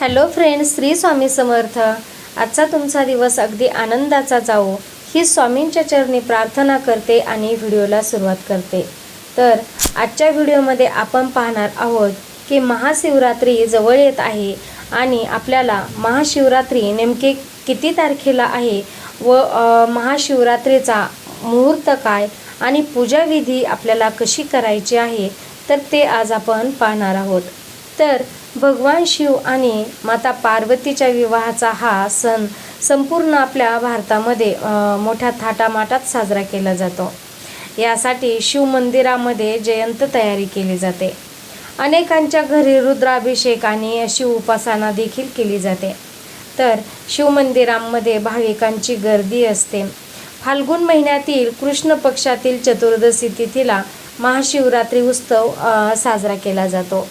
Hello friends Shri Swami Samarth. आजचा तुमचा दिवस अगदी आनंदाचा जावो. ही स्वामींच्या चरणी प्रार्थना करते आणि व्हिडिओला सुरुवात करते. तर आजच्या व्हिडिओमध्ये आपण पाहणार आहोत की महाशिवरात्री जवळ येत आहे आणि आपल्याला महाशिवरात्री नेमके किती तारखेला आहे व महाशिवरात्रीचा मुहूर्त काय आणि पूजाविधी आपल्याला कशी करायची आहे तर ते आज आपण पाहणार आहोत. तर भगवान शिव आणि माता पार्वतीच्या विवाहाचा हा सण संपूर्ण आपल्या भारतामध्ये मोठ्या थाटामाटात साजरा केला जातो. यासाठी शिव मंदिरामध्ये जयंत तयारी केली जाते. अनेकांच्या घरी रुद्राभिषेक आणि शिव उपासना देखील केली जाते. तर शिवमंदिरांमध्ये भाविकांची गर्दी असते. फाल्गुन महिन्यातील कृष्ण पक्षातील चतुर्दशी तिथीला महाशिवरात्री उत्सव साजरा केला जातो.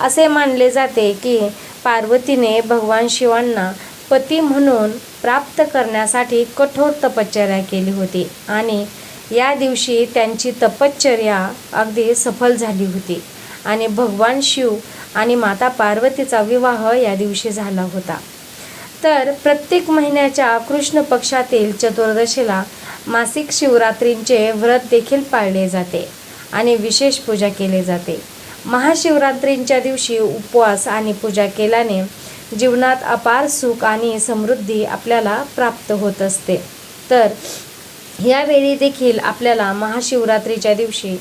असे मानले जाते की पार्वतीने भगवान शिवांना पती म्हणून प्राप्त करण्यासाठी कठोर तपश्चर्या केली होती आणि या दिवशी त्यांची तपश्चर्या अगदी सफल झाली होती आणि भगवान शिव आणि माता पार्वतीचा विवाह या दिवशी झाला होता. तर प्रत्येक महिन्याच्या कृष्ण पक्षातील चतुर्दशीला मासिक शिवरात्रींचे व्रत देखील पाळले जाते आणि विशेष पूजा केली जाते. महाशिवरात्रींच्या दिवशी उपवास आणि पूजा केल्याने जीवनात अपार सुख आणि समृद्धी आपल्याला प्राप्त होत असते. तर यावेळी देखील आपल्याला महाशिवरात्रीच्या दिवशी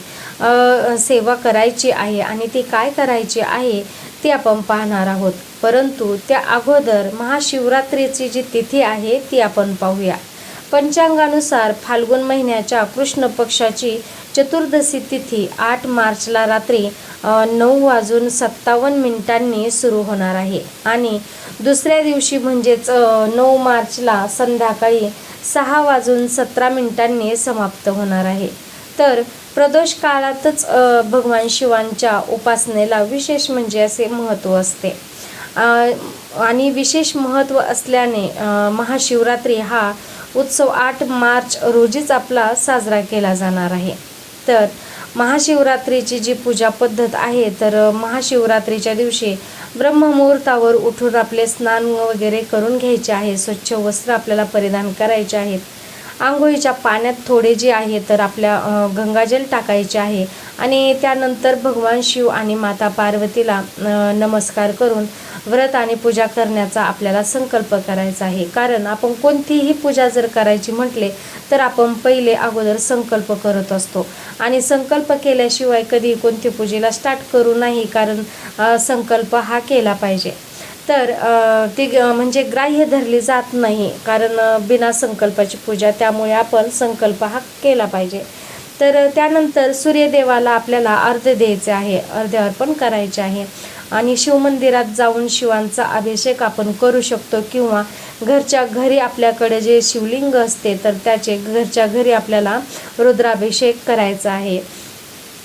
सेवा करायची आहे आणि ती काय करायची आहे ती आपण पाहणार आहोत. परंतु त्या अगोदर महाशिवरात्रीची जी तिथी आहे ती आपण पाहूया. पंचांगानुसार फाल्गुन महिन्याच्या कृष्ण पक्षाची चतुर्दशी तिथी आठ मार्चला रात्री नऊ वाजून सत्तावन्न मिनिटांनी सुरू होणार आहे. आणि दुसऱ्या दिवशी म्हणजेच नऊ मार्चला संध्याकाळी सहा वाजून सतरा मिनिटांनी समाप्त होणार आहे. तर प्रदोष काळातच भगवान शिवांच्या उपासनेला विशेष म्हणजे असे महत्त्व असते. आणि विशेष महत्त्व असल्याने महाशिवरात्री हा उत्सव आठ मार्च रोजीच आपला साजरा केला जाणार आहे. तर महाशिवरात्रीची जी पूजा पद्धत आहे तर महाशिवरात्रीच्या दिवशी ब्रह्ममुहूर्तावर उठून आपले स्नान वगैरे करून घ्यायचे आहे. स्वच्छ वस्त्र आपल्याला परिधान करायचे आहेत. आंघोळीच्या पाण्यात थोडे जे आहे तर आपल्या गंगाजल टाकायचे आहे. आणि त्यानंतर भगवान शिव आणि माता पार्वतीला नमस्कार करून व्रत आणि पूजा करण्याचा आपल्याला संकल्प करायचा आहे. कारण आपण कोणतीही पूजा जर करायची म्हटले तर आपण पहिले अगोदर संकल्प करत असतो. आणि संकल्प केल्याशिवाय कधी कोणती पूजेला स्टार्ट करू नाही कारण संकल्प हा केला पाहिजे. तर ती ग- म्हणजे ग्राह्य धरली जात नाही कारण बिना संकल्पाची पूजा त्यामुळे आपण संकल्प हा केला पाहिजे. तर त्यानंतर सूर्यदेवाला आपल्याला अर्ध द्यायचे आहे अर्ध्य अर्पण करायचे आहे. आणि शिवमंदिरात जाऊन शिवांचा अभिषेक आपण करू शकतो किंवा घरच्या घरी आपल्याकडे जे शिवलिंग असते तर त्याचे घरच्या घरी आपल्याला रुद्राभिषेक करायचा आहे.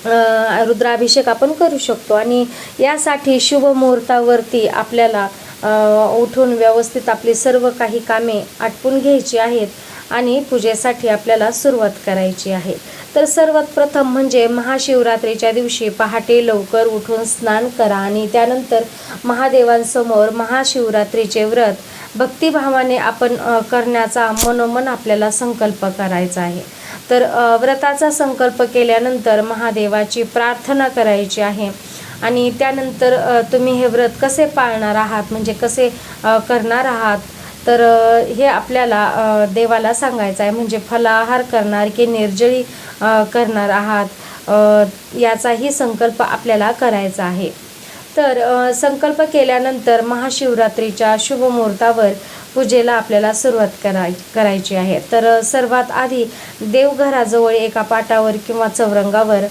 रुद्राभिषेक आपण करू शकतो. आणि यासाठी शुभ मुहूर्तावरती आपल्याला उठून व्यवस्थित आपली सर्व काही कामे आटपून घ्यायची आहेत आणि पूजेसाठी आपल्याला सुरुवात करायची आहे. तर सर्वात प्रथम म्हणजे महाशिवरात्रीच्या दिवशी पहाटे लवकर उठून स्नान करा आणि त्यानंतर महादेवांसमोर महाशिवरात्रीचे व्रत भक्तिभावाने आपण करण्याचा मनोमन आपल्याला संकल्प करायचा आहे. तर व्रताचा संकल्प केल्यानंतर महादेवाची प्रार्थना करायची आहे. आणि त्यानंतर तुम्ही हे व्रत कसे पाळणार आहात? म्हणजे कसे करणार आहात? तर हे आपल्याला देवाला सांगायचं आहे. म्हणजे फलाहार करणार की निर्जळी करणार आहात? याचाही संकल्प आपल्याला करायचा आहे. तर संकल्प केल्यानंतर महाशिवरात्रीच्या शुभ मुहूर्तावर पूजेला आपल्याला सुरुवात कराय करायची आहे. तर सर्वात आधी देवघराजवळ एका पाटावर किंवा चौरंगावर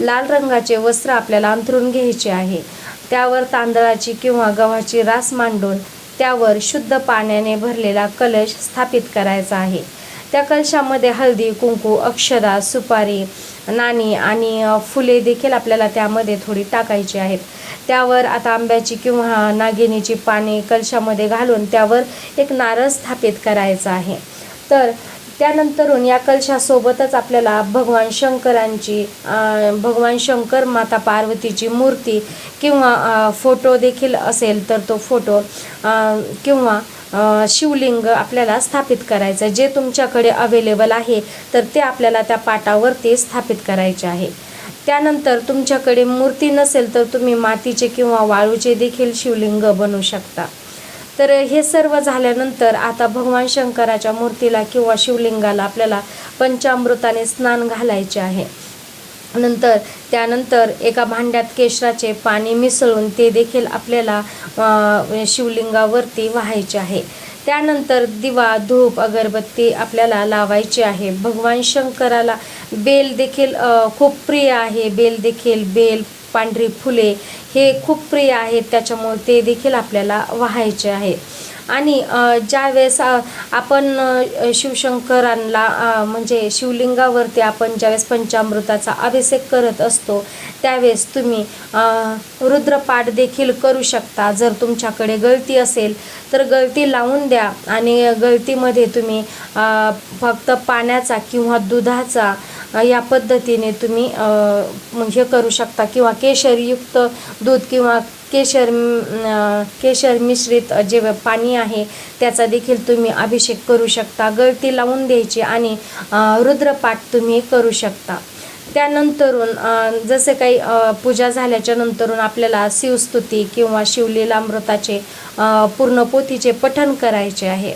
लाल रंगाचे वस्त्र आपल्याला अंथरून घ्यायचे आहे. त्यावर तांदळाची किंवा गव्हाची रास मांडून त्यावर शुद्ध पाण्याने भरलेला कलश स्थापित करायचा आहे. त्या कलशामध्ये हळदी कुंकू अक्षदा सुपारी नाणी आणि फुले देखील आपल्याला त्यामध्ये थोडी टाकायची आहेत. त्यावर आता आंब्याची किंवा नागिनीची पाने कलशामध्ये घालून त्यावर एक नारळ स्थापित करायचा आहे तर त्यानंतरून या कलशासोबतच आपल्याला भगवान शंकरांची भगवान शंकर माता पार्वतीची मूर्ती किंवा फोटो देखील असेल तर तो फोटो किंवा शिवलिंग आपल्याला स्थापित करायचं आहे. जे तुमच्याकडे अवेलेबल आहे तर ते आपल्याला त्या पाटावरती स्थापित करायचे आहे त्यानंतर तुमच्याकडे मूर्ती नसेल तर तुम्ही मातीचे किंवा वाळूचे देखील शिवलिंग बनवू शकता. तर हे सर्व झाल्यानंतर आता भगवान शंकराच्या मूर्तीला किंवा शिवलिंगाला आपल्याला पंचामृताने स्नान घालायचे आहे. नंतर त्यानंतर एका भांड्यात केशराचे पाणी मिसळून ते देखील आपल्याला शिवलिंगावरती व्हायचे आहे. त्यानंतर दिवा धूप अगरबत्ती आपल्याला लावायची आहे. भगवान शंकराला बेल देखील खूप प्रिय आहे. बेल देखील बेल पांढरी फुले हे खूप प्रिय आहेत. त्याच्यामुळे ते देखील आपल्याला व्हायचे आहे. आणि ज्यावेळेस आपण शिवशंकरांना म्हणजे शिवलिंगावरती आपण ज्यावेळेस पंचामृताचा अभिषेक करत असतो त्यावेळेस तुम्ही रुद्रपाठ देखील करू शकता. जर तुमच्याकडे गळती असेल तर गळती लावून द्या आणि गळतीमध्ये तुम्ही फक्त पाण्याचा किंवा दुधाचा या पद्धतीने तुम्ही हे म्हणजे करू शकता किंवा केशरयुक्त दूध किंवा केशर केशर मिश्रित जे पाणी आहे त्याचा देखील तुम्ही अभिषेक करू शकता. गळती लावून द्यायची आणि रुद्रपाठ तुम्ही करू शकता. त्यानंतरून जसे काही पूजा झाल्याच्या नंतरून आपल्याला शिवस्तुती किंवा शिवलीलामृताचे पूर्ण पोथीचे पठण करायचे आहे.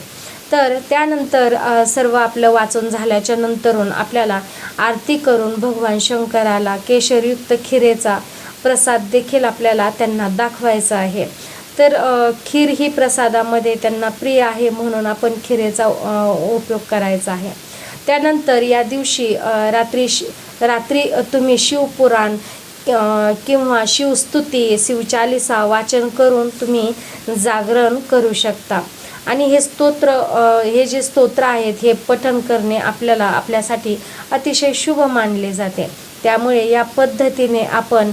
तर त्यानंतर सर्व आपलं वाचून झाल्याच्या नंतरून आपल्याला आरती करून भगवान शंकराला केशरयुक्त खिरेचा प्रसाद देखील आपल्याला त्यांना दाखवायचा आहे. तर खीर ही प्रसादामध्ये त्यांना प्रिय आहे म्हणून आपण खिरेचा उपयोग करायचा आहे. त्यानंतर या दिवशी रात्री रात्री तुम्ही शिवपुराण किंवा शिवस्तुती शिवचालिसा वाचन करून तुम्ही जागरण करू शकता. आणि हे स्तोत्र हे जे स्तोत्र आहेत हे पठण करणे आपल्याला आपल्यासाठी अतिशय शुभ मानले जाते. त्यामुळे या पद्धतीने आपण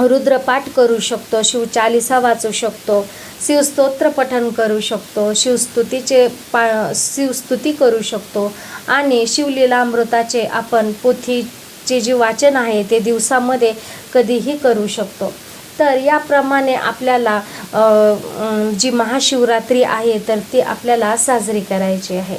रुद्रपाठ करू शकतो शिवचालिसा वाचू शकतो शिवस्तोत्र पठन करू शकतो शिवस्तुतीचे पा शिवस्तुती करू शकतो आणि शिवलीलामृताचे आपण पोथीचे जे वाचन आहे ते दिवसामध्ये कधीही करू शकतो. तर याप्रमाणे आपल्याला जी महाशिवरात्री आहे तर ती आपल्याला साजरी करायची आहे.